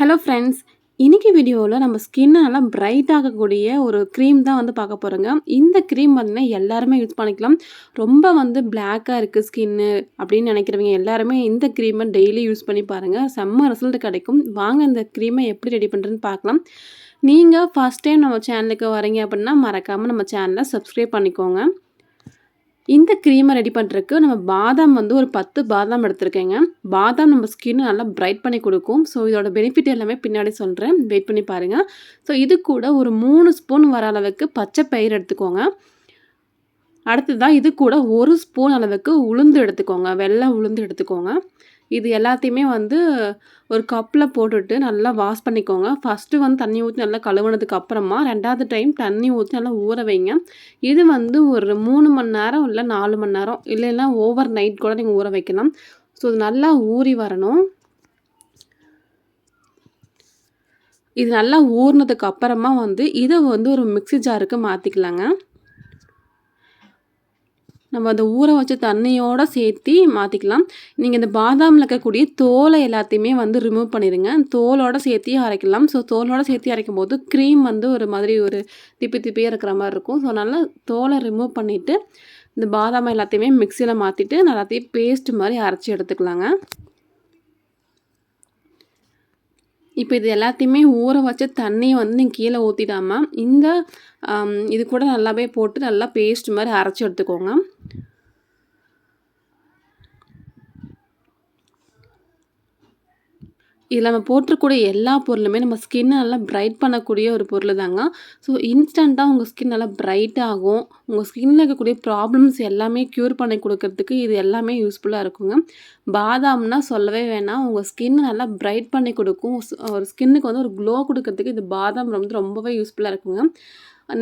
Hello friends இன்னைக்கு வீடியோவில் நம்ம ஸ்கின்னை நல்லா பிரைட் ஆகக்கூடிய ஒரு க்ரீம் தான் வந்து பார்க்க போகிறோங்க இந்த க்ரீம் பார்த்தீங்கன்னா எல்லாருமே யூஸ் பண்ணிக்கலாம். ரொம்ப வந்து பிளாக்காக இருக்குது ஸ்கின்னு அப்படின்னு நினைக்கிறவங்க எல்லாருமே இந்த க்ரீமை டெய்லி யூஸ் பண்ணி பாருங்கள் செம்ம ரிசல்ட் கிடைக்கும். வாங்க இந்த க்ரீமை எப்படி ரெடி பண்ணுறதுன்னு பார்க்கலாம். நீங்கள் ஃபஸ்ட் டைம் நம்ம சேனலுக்கு வரீங்க அப்படின்னா மறக்காமல் நம்ம சேனலை சப்ஸ்கிரைப் பண்ணிக்கோங்க. இந்த க்ரீமை ரெடி பண்ணுறதுக்கு நம்ம பாதாம் வந்து ஒரு பத்து பாதாம் எடுத்திருக்கேங்க. பாதாம் நம்ம ஸ்கின் நல்லா பிரைட் பண்ணி கொடுக்கும். ஸோ இதோட பெனிஃபிட் எல்லாமே பின்னாடி சொல்கிறேன் வெயிட் பண்ணி பாருங்கள் ஸோ இது கூட ஒரு மூணு ஸ்பூன் வர அளவுக்கு பச்சை பயிர் எடுத்துக்கோங்க. அடுத்ததான் இது கூட ஒரு ஸ்பூன் அளவுக்கு உளுந்து எடுத்துக்கோங்க. வெள்ளை உளுந்து எடுத்துக்கோங்க. இது எல்லாத்தையுமே வந்து ஒரு கப்பில் போட்டுட்டு நல்லா வாஷ் பண்ணிக்கோங்க. ஃபஸ்ட்டு வந்து தண்ணி ஊற்றி நல்லா கழுவுனதுக்கு அப்புறமா ரெண்டாவது டைம் தண்ணி ஊற்றி நல்லா ஊற வைங்க. இது வந்து ஒரு மூணு மணி நேரம் இல்லை நாலு மணி நேரம் இல்லைன்னா ஓவர் நைட் கூட நீங்கள் ஊற வைக்கலாம். ஸோ இது நல்லா ஊறி வரணும். இது நல்லா ஊறினதுக்கு அப்புறமா வந்து இதை வந்து ஒரு மிக்சி ஜாருக்கு மாற்றிக்கலாங்க நம்ம அந்த ஊற வச்ச தண்ணியோடு சேர்த்து மாற்றிக்கலாம் நீங்கள் இந்த பாதாமில் இருக்கக்கூடிய தோலை எல்லாத்தையுமே வந்து ரிமூவ் பண்ணிடுங்க தோலோடு சேர்த்தி அரைக்கலாம். ஸோ தோலோடு சேர்த்து அரைக்கும் போது க்ரீம் வந்து ஒரு மாதிரி ஒரு திப்பி திப்பியாக இருக்கிற மாதிரி இருக்கும். ஸோ நல்லா தோலை ரிமூவ் பண்ணிவிட்டு இந்த பாதாம் எல்லாத்தையுமே மிக்சியில் மாற்றிட்டு எல்லாத்தையும் பேஸ்ட் மாதிரி அரைச்சி எடுத்துக்கலாங்க. இப்போ இது எல்லாத்தையுமே ஊற வச்ச தண்ணியை வந்து நீங்கள் கீழே ஊற்றிடாமல் இந்த இது கூட நல்லாவே போட்டு நல்லா பேஸ்ட் மாதிரி அரைச்சி எடுத்துக்கோங்க. இதில் நம்ம போட்டிருக்கூடிய எல்லா பொருளுமே நம்ம ஸ்கின்னை நல்லா பிரைட் பண்ணக்கூடிய ஒரு பொருள் தாங்க ஸோ இன்ஸ்டண்ட்டாக உங்கள் ஸ்கின் நல்லா பிரைட் ஆகும். உங்கள் ஸ்கின்னில் இருக்கக்கூடிய ப்ராப்ளம்ஸ் எல்லாமே க்யூர் பண்ணி கொடுக்கறதுக்கு இது எல்லாமே யூஸ்ஃபுல்லாக இருக்குங்க. பாதாம்னா சொல்லவே வேணாம். உங்கள் ஸ்கின் நல்லா பிரைட் பண்ணி கொடுக்கும். ஒரு ஸ்கின்னுக்கு வந்து ஒரு க்ளோ கொடுக்கறதுக்கு இது பாதாம் வந்து ரொம்பவே யூஸ்ஃபுல்லாக இருக்குங்க.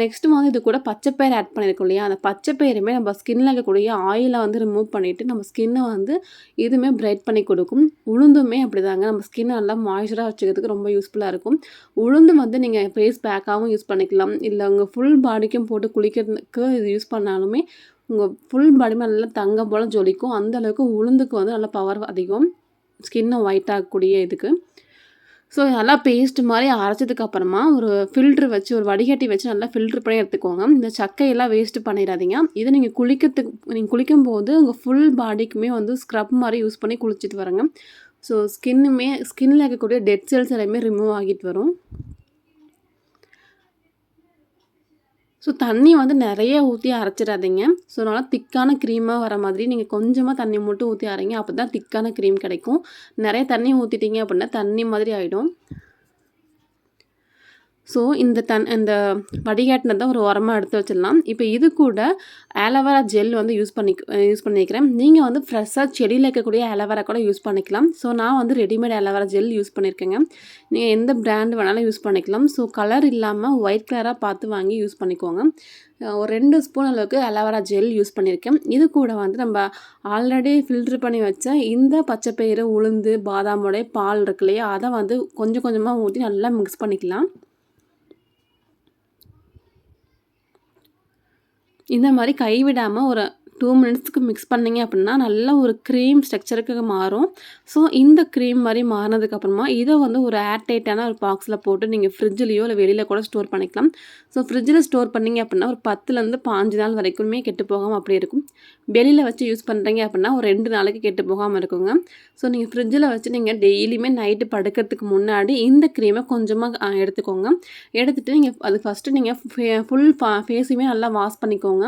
நெக்ஸ்ட்டு வந்து இது கூட பச்சைப்பயிர் ஆட் பண்ணியிருக்கோம் இல்லையா? அந்த பச்சைப்பயிறுமே நம்ம ஸ்கின்னில் இருக்கக்கூடிய ஆயிலை வந்து ரிமூவ் பண்ணிவிட்டு நம்ம ஸ்கின்னை வந்து இதுவுமே பிரைட் பண்ணி கொடுக்கும். உளுந்துமே அப்படி தாங்க நம்ம ஸ்கின்னை நல்லா மாய்ஸ்சராக வச்சுக்கிறதுக்கு ரொம்ப யூஸ்ஃபுல்லாக இருக்கும். உளுந்து வந்து நீங்கள் ஃபேஸ் பேக்காகவும் யூஸ் பண்ணிக்கலாம். இல்லை உங்கள் ஃபுல் பாடிக்கும் போட்டு குளிக்கிறதுக்கு இது யூஸ் பண்ணாலுமே உங்கள் ஃபுல் பாடியுமே நல்லா தங்கம் போல் ஜொலிக்கும். அந்தளவுக்கு உளுந்துக்கு வந்து நல்லா பவர் அதிகம். ஸ்கின்னை ஒயிட் ஆகக்கூடிய இதுக்கு. ஸோ நல்லா பேஸ்ட் மாதிரி அரைச்சதுக்கு அப்புறமா ஒரு ஃபில்ட்ரு வச்சு ஒரு வடிகட்டி வச்சு நல்லா ஃபில்ட்ரு பண்ணி எடுத்துக்கோங்க. இந்த சக்கையெல்லாம் வேஸ்ட்டு பண்ணிடாதீங்க. இதை நீங்கள் குளிக்கிறதுக்கு நீங்கள் குளிக்கும்போது உங்கள் ஃபுல் பாடிக்குமே வந்து ஸ்க்ரப் மாதிரி யூஸ் பண்ணி குளிச்சுட்டு வரங்க. ஸோ ஸ்கின்னுமே ஸ்கின்னில் இருக்கக்கூடிய டெட் செல்ஸ் எல்லாமே ரிமூவ் ஆகிட்டு வரும். ஸோ தண்ணி வந்து நிறைய ஊற்றி அரைச்சிடாதீங்க. ஸோ நல்லா திக்கான க்ரீமாக வர மாதிரி நீங்கள் கொஞ்சமாக தண்ணி மட்டும் ஊற்றி அரைங்க. அப்போ தான் திக்கான க்ரீம் கிடைக்கும். நிறைய தண்ணி ஊற்றிட்டீங்க அப்படின்னா தண்ணி மாதிரி ஆகிடும் ஸோ இந்த தன் இந்த வடிகாட்டினதை ஒரு உரமாக எடுத்து வச்சிடலாம். இப்போ இது கூட ஆலோவேரா ஜெல் வந்து யூஸ் பண்ணி யூஸ் பண்ணிக்கிறேன். நீங்கள் வந்து ஃப்ரெஷ்ஷாக செடியில் இருக்கக்கூடிய ஆலோவேரா கூட யூஸ் பண்ணிக்கலாம். ஸோ நான் வந்து readymade aloe vera gel use பண்ணியிருக்கேங்க நீங்கள் எந்த பிராண்ட் வேணாலும் யூஸ் பண்ணிக்கலாம். ஸோ கலர் இல்லாமல் ஒயிட் கலராக பார்த்து வாங்கி யூஸ் பண்ணிக்கோங்க. ஒரு ரெண்டு ஸ்பூன் அளவுக்கு அலவரா ஜெல் யூஸ் பண்ணியிருக்கேன் இது கூட வந்து நம்ம ஆல்ரெடி ஃபில்ட்ரு பண்ணி வச்ச இந்த பச்சைப்பயிறு உளுந்து பாதாமோடைய பால் இருக்கு இல்லையா? அதை வந்து கொஞ்சம் கொஞ்சமாக ஊற்றி நல்லா மிக்ஸ் பண்ணிக்கலாம். இந்த மாதிரி கைவிடாமல் ஒரு டூ மினிட்ஸ்க்கு மிக்ஸ் பண்ணிங்க அப்படின்னா நல்ல ஒரு க்ரீம் ஸ்ட்ரக்சருக்கு மாறும். ஸோ இந்த க்ரீம் மாதிரி மாறினதுக்கப்புறமா இதை வந்து ஒரு ஏர்டைட்டான ஒரு பாக்ஸில் போட்டு நீங்கள் ஃப்ரிட்ஜ்லேயோ இல்லை வெளியில் கூட ஸ்டோர் பண்ணிக்கலாம். ஸோ ஃப்ரிட்ஜில் ஸ்டோர் பண்ணிங்க அப்படின்னா ஒரு பத்துலேருந்து பாஞ்சு நாள் வரைக்குமே கெட்டு போகாமல் அப்படி இருக்கும். வெளியில் வச்சு யூஸ் பண்ணுறீங்க அப்படின்னா ஒரு ரெண்டு நாளைக்கு கெட்டு போகாமல் இருக்குங்க. ஸோ நீங்கள் ஃப்ரிட்ஜில் வச்சு நீங்கள் டெய்லியுமே நைட்டு படுக்கிறதுக்கு முன்னாடி இந்த க்ரீமை கொஞ்சமாக எடுத்துக்கோங்க. எடுத்துகிட்டு நீங்கள் அது ஃபஸ்ட்டு நீங்கள் ஃபுல் ஃபேஸுமே நல்லா வாஷ் பண்ணிக்கோங்க.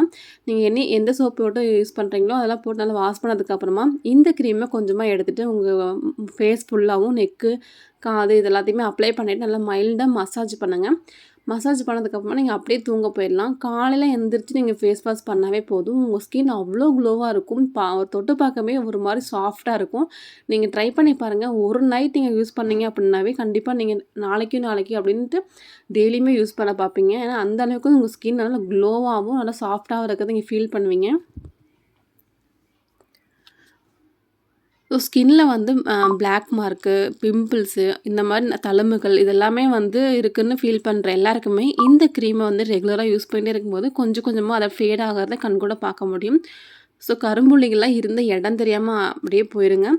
நீங்கள் என்ன எந்த சோப்பு போட்டு யூஸ் பண்ணுறீங்களோ அதெல்லாம் போட்டு நல்லா வாஷ் பண்ணதுக்கப்புறமா இந்த க்ரீமை கொஞ்சமாக எடுத்துகிட்டு உங்கள் ஃபேஸ் ஃபுல்லாகவும் நெக்கு காது இது எல்லாத்தையுமே அப்ளை பண்ணிவிட்டு நல்லா மைல்டாக மசாஜ் பண்ணுங்கள் மசாஜ் பண்ணதுக்கப்புறமா நீங்கள் அப்படியே தூங்க போயிடலாம். காலையில் எழுந்திரிச்சு நீங்கள் ஃபேஸ் வாஷ் பண்ணாவே போதும். உங்கள் ஸ்கின் அவ்வளோ க்ளோவாக இருக்கும். பா தொட்டு பார்க்கவே ஒரு மாதிரி சாஃப்டாக இருக்கும். நீங்கள் ட்ரை பண்ணி பாருங்கள் ஒரு நைட் நீங்கள் யூஸ் பண்ணீங்க அப்படின்னாவே கண்டிப்பாக நீங்கள் நாளைக்கும் நாளைக்கு அப்படின்ட்டு டெய்லியுமே யூஸ் பண்ண பார்ப்பீங்க. ஏன்னா அந்தளவுக்கு உங்கள் ஸ்கின் நல்லா க்ளோவாகவும் நல்லா சாஃப்டாகவும் இருக்கிறத நீங்கள் ஃபீல் பண்ணுவீங்க. ஸோ ஸ்கின்ல வந்து பிளாக் மார்க்கு பிம்பிள்ஸு இந்த மாதிரி தழும்புகள் இதெல்லாமே வந்து இருக்குதுன்னு ஃபீல் பண்ணுற எல்லாருக்குமே இந்த க்ரீமை வந்து ரெகுலராக யூஸ் பண்ணிட்டே இருக்கும்போது கொஞ்சம் கொஞ்சமாக அதை ஃபேட் ஆகிறத கண் கூட பார்க்க முடியும் ஸோ கரும்புள்ளிகள்லாம் இருந்த இடம் தெரியாமல் அப்படியே போயிருங்க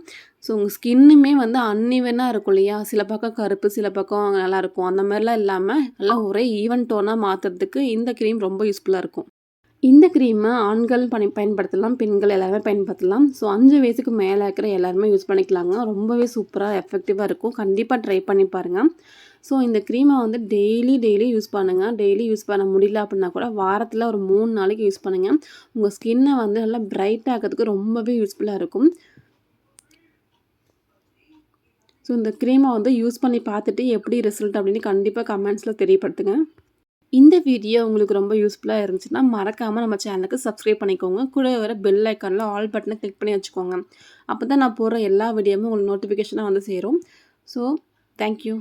ஸோ உங்க ஸ்கின்னுமே வந்து அன்இவனா இருக்கும் இல்லையா? சில பக்கம் கருப்பு, சில பக்கம் நல்லாயிருக்கும். அந்த மாரிலாம் இல்லாம, நல்லா ஒரே ஈவன் டோனா மாத்துறதுக்கு இந்த கிரீம் ரொம்ப யூஸ்ஃபுல்லா இருக்கும். இந்த க்ரீமை ஆண்கள் பணி பயன்படுத்தலாம், பெண்கள் எல்லாருமே பயன்படுத்தலாம். ஸோ அஞ்சு வயசுக்கு மேலே இருக்கிற எல்லாருமே யூஸ் பண்ணிக்கலாங்க. ரொம்பவே சூப்பராக எஃபெக்டிவாக இருக்கும். கண்டிப்பாக ட்ரை பண்ணி பாருங்கள் ஸோ இந்த க்ரீமை வந்து டெய்லி டெய்லி யூஸ் பண்ணுங்கள் டெய்லி யூஸ் பண்ண முடியல அப்படின்னா கூட வாரத்தில் ஒரு மூணு நாளைக்கு யூஸ் பண்ணுங்கள் உங்கள் ஸ்கின்னை வந்து நல்லா பிரைட் ஆகிறதுக்கு ரொம்பவே யூஸ்ஃபுல்லாக இருக்கும். ஸோ இந்த க்ரீமை வந்து யூஸ் பண்ணி பார்த்துட்டு எப்படி ரிசல்ட் அப்படின்னு கண்டிப்பாக கமெண்ட்ஸில் தெரியப்படுத்துங்க. இந்த வீடியோ உங்களுக்கு ரொம்ப யூஸ்ஃபுல்லாக இருந்துச்சுன்னா, மறக்காமல் நம்ம சேனலுக்கு சப்ஸ்கிரைப் பண்ணிக்கோங்க. கூட வர பெல் ஐக்கானில் ஆல் பட்டனை கிளிக் பண்ணி வச்சுக்கோங்க. அப்போ தான் நான் போடுற எல்லா வீடியோவும் உங்களுக்கு நோட்டிஃபிகேஷனாக வந்து சேரும். So thank you.